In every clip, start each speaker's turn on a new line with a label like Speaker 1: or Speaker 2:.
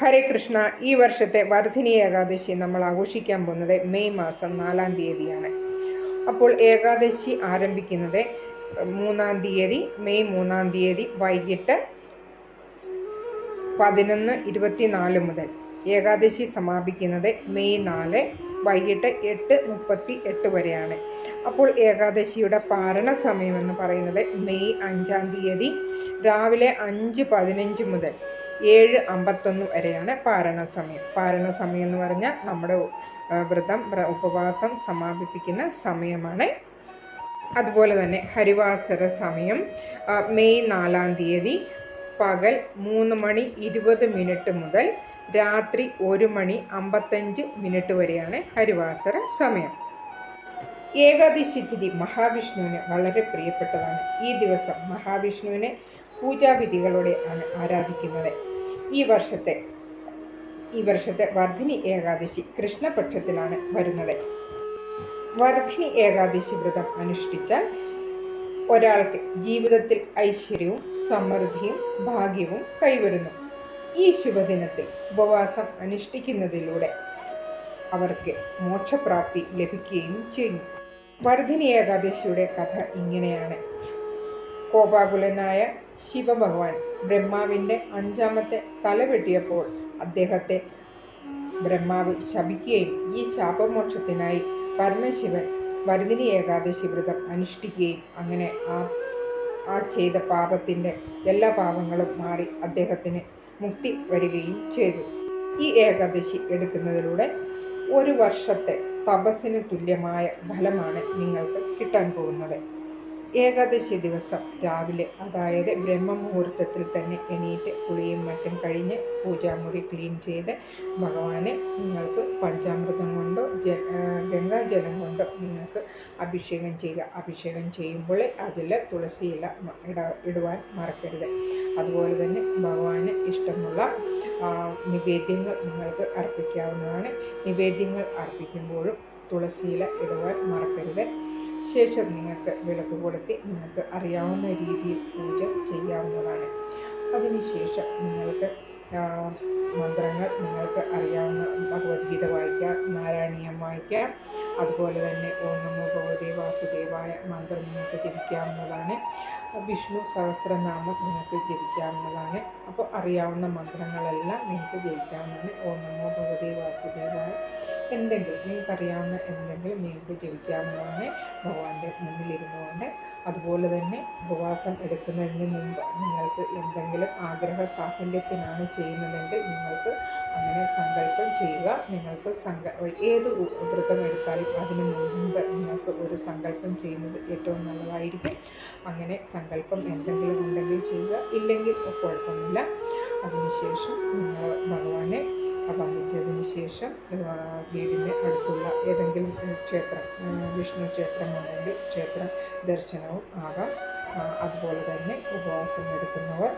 Speaker 1: ഹരേ കൃഷ്ണ ഈ വർഷത്തെ വർധിനി ഏകാദശി നമ്മൾ ആഘോഷിക്കാൻ പോകുന്നത് മെയ് മാസം നാലാം തീയതിയാണ്. അപ്പോൾ ഏകാദശി ആരംഭിക്കുന്നത് മൂന്നാം തീയതി മെയ് മൂന്നാം തീയതി വൈകിട്ട് പതിനൊന്ന് ഇരുപത്തിനാല് മുതൽ. ഏകാദശി സമാപിക്കുന്നത് മെയ് നാല് വൈകിട്ട് എട്ട് മുപ്പത്തി എട്ട് വരെയാണ്. അപ്പോൾ ഏകാദശിയുടെ പാരണ സമയമെന്ന് പറയുന്നത് മെയ് അഞ്ചാം തീയതി രാവിലെ അഞ്ച് പതിനഞ്ച് മുതൽ ഏഴ് അമ്പത്തൊന്ന് വരെയാണ് പാരണ സമയം. പാരണ സമയം എന്ന് പറഞ്ഞാൽ നമ്മുടെ വ്രതം ഉപവാസം സമാപിപ്പിക്കുന്ന സമയമാണ്. അതുപോലെ തന്നെ ഹരിവാസര സമയം മെയ് നാലാം തീയതി പകൽ മൂന്ന് മണി ഇരുപത് മിനിറ്റ് മുതൽ രാത്രി ഒരു മണി അമ്പത്തഞ്ച് മിനിറ്റ് വരെയാണ് ഹരിവാസര സമയം. ഏകാദശി തിഥി മഹാവിഷ്ണുവിന് വളരെ പ്രിയപ്പെട്ടതാണ്. ഈ ദിവസം മഹാവിഷ്ണുവിനെ പൂജാവിധികളോടെ ആണ് ആരാധിക്കുന്നത്. ഈ വർഷത്തെ ഈ വർഷത്തെ വർദ്ധിനി ഏകാദശി കൃഷ്ണപക്ഷത്തിലാണ് വരുന്നത്. വർദ്ധിനി ഏകാദശി വ്രതം അനുഷ്ഠിച്ചാൽ ഒരാൾക്ക് ജീവിതത്തിൽ ഐശ്വര്യവും സമൃദ്ധിയും ഭാഗ്യവും കൈവരുന്നു. ഈ ശുഭദിനത്തിൽ ഉപവാസം അനുഷ്ഠിക്കുന്നതിലൂടെ അവർക്ക് മോക്ഷപ്രാപ്തി ലഭിക്കുകയും ചെയ്യും വർദ്ധിനി ഏകാദശിയുടെ കഥ ഇങ്ങനെയാണ്. കോപാകുലനായ ശിവഭഗവാൻ ബ്രഹ്മാവിന്റെ അഞ്ചാമത്തെ തല വെട്ടിയപ്പോൾ അദ്ദേഹത്തെ ബ്രഹ്മാവ് ശപിക്കുകയും ഈ ശാപമോക്ഷത്തിനായി പരമശിവൻ വർദ്ധിനി ഏകാദശി വ്രതം അനുഷ്ഠിക്കുകയും അങ്ങനെ ആ ആ ചെയ്ത പാപത്തിന്റെ എല്ലാ പാപങ്ങളും മാറി അദ്ദേഹത്തിന് മുക്തി വരികയും ചെയ്തു. ഈ ഏകാദശി എടുക്കുന്നതിലൂടെ ഒരു വർഷത്തെ തപസ്സിന് തുല്യമായ ഫലമാണ് നിങ്ങൾക്ക് കിട്ടാൻ പോകുന്നത്. ഏകാദശി ദിവസം രാവിലെ അതായത് ബ്രഹ്മമുഹൂർത്തത്തിൽ തന്നെ എണീറ്റ് കുളിയും മറ്റും കഴിഞ്ഞ് പൂജാമുറി ക്ലീൻ ചെയ്ത് ഭഗവാനെ നിങ്ങൾക്ക് പഞ്ചാമൃതം കൊണ്ടോ ജ ഗംഗാജലം കൊണ്ടോ നിങ്ങൾക്ക് അഭിഷേകം ചെയ്യുക. അഭിഷേകം ചെയ്യുമ്പോൾ അതിൽ തുളസിയില ഇട ഇടുവാൻ മറക്കരുത്. അതുപോലെ തന്നെ ഭഗവാന് ഇഷ്ടമുള്ള നിവേദ്യങ്ങൾ നിങ്ങൾക്ക് അർപ്പിക്കാവുന്നതാണ്. നിവേദ്യങ്ങൾ അർപ്പിക്കുമ്പോഴും തുളസിയില ഇടുവാൻ മറക്കരുത്. ശേഷം നിങ്ങൾക്ക് വിളക്ക് കൊളുത്തി നിങ്ങൾക്ക് അറിയാവുന്ന രീതിയിൽ പൂജ ചെയ്യാവുന്നതാണ്. അതിനുശേഷം നിങ്ങൾക്ക് മന്ത്രങ്ങൾ നിങ്ങൾക്ക് അറിയാവുന്ന ഭഗവത്ഗീത വായിക്കാം നാരായണീയം വായിക്കാം. അതുപോലെ തന്നെ ഓം നമോ ഭഗവതി വാസുദേവായ മന്ത്രം നിങ്ങൾക്ക് ജപിക്കാവുന്നതാണ്. വിഷ്ണു സഹസ്രനാമം നിങ്ങൾക്ക് ജപിക്കാവുന്നതാണ്. അപ്പോൾ അറിയാവുന്ന മന്ത്രങ്ങളെല്ലാം നിങ്ങൾക്ക് ജപിക്കാവുന്നതാണ്. ഓം നമോ ഭഗവതി വാസുദേവായ എന്തെങ്കിലും നിങ്ങൾക്കറിയാവുന്ന എന്തെങ്കിലും നിങ്ങൾക്ക് ജപിക്കാവുന്നതാണ് ഭഗവാന്റെ മുന്നിലിരുന്നുകൊണ്ട്. അതുപോലെ തന്നെ ഉപവാസം എടുക്കുന്നതിന് മുമ്പ് നിങ്ങൾക്ക് എന്തെങ്കിലും ആഗ്രഹ സാഫല്യത്തിനാണ് ചെയ്യുന്നതെങ്കിൽ നിങ്ങൾക്ക് അങ്ങനെ സങ്കല്പം ചെയ്യുക. നിങ്ങൾക്ക് സങ്ക ഏത് വ്രതം എടുത്താലും അതിന് മുമ്പ് നിങ്ങൾക്ക് ഒരു സങ്കല്പം ചെയ്യുന്നത് ഏറ്റവും നല്ലതായിരിക്കും. അങ്ങനെ സങ്കല്പം എന്തെങ്കിലും ഉണ്ടെങ്കിൽ ചെയ്യുക. ഇല്ലെങ്കിൽ കുഴപ്പമില്ല അതിനുശേഷം നിങ്ങൾ ഭഗവാനെ അപാഹിച്ചതിന് ശേഷം വീടിന്റെ അടുത്തുള്ള ഏതെങ്കിലും ക്ഷേത്രം വിഷ്ണു ക്ഷേത്രമുണ്ടെങ്കിൽ ക്ഷേത്ര ദർശനവും ആകാം. അതുപോലെ തന്നെ ഉപവാസം എടുക്കുന്നവർ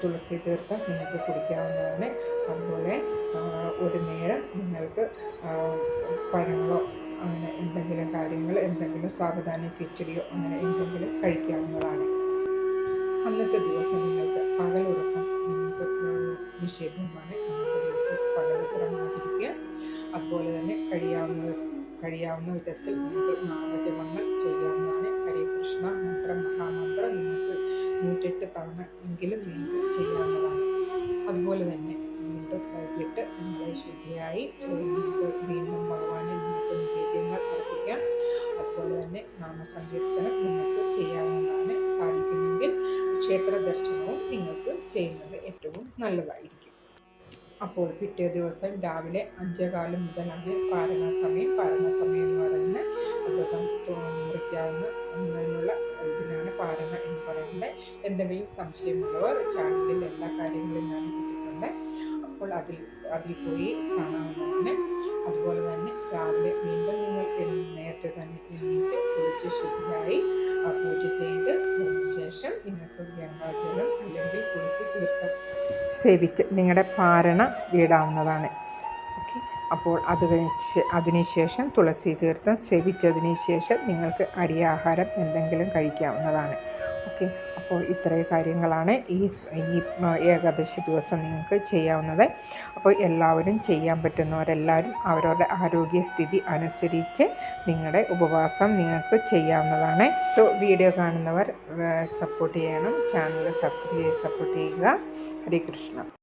Speaker 1: തുളസി തീർത്ഥം നിങ്ങൾക്ക് കുടിക്കാവുന്നതാണ്. അതുപോലെ ഒരു നേരം നിങ്ങൾക്ക് പഴങ്ങളോ അങ്ങനെ എന്തെങ്കിലും കാര്യങ്ങൾ എന്തെങ്കിലും സാവധാന കിച്ചടിയോ അങ്ങനെ എന്തെങ്കിലും കഴിക്കാവുന്നതാണ്. അന്നത്തെ ദിവസം നിങ്ങൾക്ക് പകലുറക്കം നിങ്ങൾക്ക് ദിവസം പകൽ ഉറങ്ങാതിരിക്കുക അതുപോലെ തന്നെ കഴിയാവുന്ന കഴിയാവുന്ന വിധത്തിൽ നിങ്ങൾക്ക് നാമജപങ്ങൾ ചെയ്യാവുന്നതാണ്. ഹരേ കൃഷ്ണ മന്ത്രം മഹാമന്ത്രം നിങ്ങൾക്ക് നൂറ്റെട്ട് തവണ എങ്കിലും നിങ്ങൾക്ക് ചെയ്യാവുന്നതാണ്. അതുപോലെ തന്നെ വീണ്ടും വൈകിട്ട് നിങ്ങളെ ശുദ്ധിയായി നിങ്ങൾക്ക് വീണ്ടും ഭഗവാനെ നിങ്ങൾക്ക് നിവേദ്യങ്ങൾ അർപ്പിക്കാം. അതുപോലെ തന്നെ നാമസങ്കീർത്തനം നിങ്ങൾക്ക് ചെയ്യാവുന്നതാണ്. ക്ഷേത്ര ദർശനവും നിങ്ങൾക്ക് ചെയ്യുന്നത് ഏറ്റവും നല്ലതായിരിക്കും. അപ്പോൾ പിറ്റേ ദിവസം രാവിലെ അഞ്ചേകാലം മുതലാണ് പാരണ സമയം പാരണ സമയം എന്ന് പറയുന്ന അദ്ദേഹം മുറിക്കാവുന്ന ഇതിനാണ് പാരണ എന്ന് പറയുന്നത്. എന്തെങ്കിലും സംശയമുള്ളവർ ചാനലിൽ എല്ലാ കാര്യങ്ങളും ഞാൻ ഇട്ടിട്ടുണ്ട്. അപ്പോൾ അതിൽ അതിൽ പോയി കാണാവുന്നതാണ്. അതുപോലെ തന്നെ രാവിലെ വീണ്ടും നിങ്ങൾ നേരത്തെ തന്നെ എണീറ്റ് ശുദ്ധിയായി പൂജ ചെയ്ത് ശേഷം നിങ്ങൾക്ക് ഗംഗാജലം അല്ലെങ്കിൽ തുളസി തീർത്ഥം സേവിച്ച് നിങ്ങളുടെ പാരണ വീടാവുന്നതാണ്. ഓക്കെ അപ്പോൾ അത് കഴിച്ച് അതിനുശേഷം തുളസി തീർത്ഥം സേവിച്ചതിന് ശേഷം നിങ്ങൾക്ക് അരിയാഹാരം എന്തെങ്കിലും കഴിക്കാവുന്നതാണ്. ഓക്കെ അപ്പോൾ ഇത്രയും കാര്യങ്ങളാണ് ഈ ഈ ഏകാദശി ദിവസം നിങ്ങൾക്ക് ചെയ്യാവുന്നത്. അപ്പോൾ എല്ലാവരും ചെയ്യാൻ പറ്റുന്നവരെല്ലാവരും അവരവരുടെ ആരോഗ്യസ്ഥിതി അനുസരിച്ച് നിങ്ങളുടെ ഉപവാസം നിങ്ങൾക്ക് ചെയ്യാവുന്നതാണ്. സോ വീഡിയോ കാണുന്നവർ സപ്പോർട്ട് ചെയ്യണം. ചാനൽ സബ്സ്ക്രൈബ് ചെയ്ത് സപ്പോർട്ട് ചെയ്യുക. ഹരേ കൃഷ്ണ.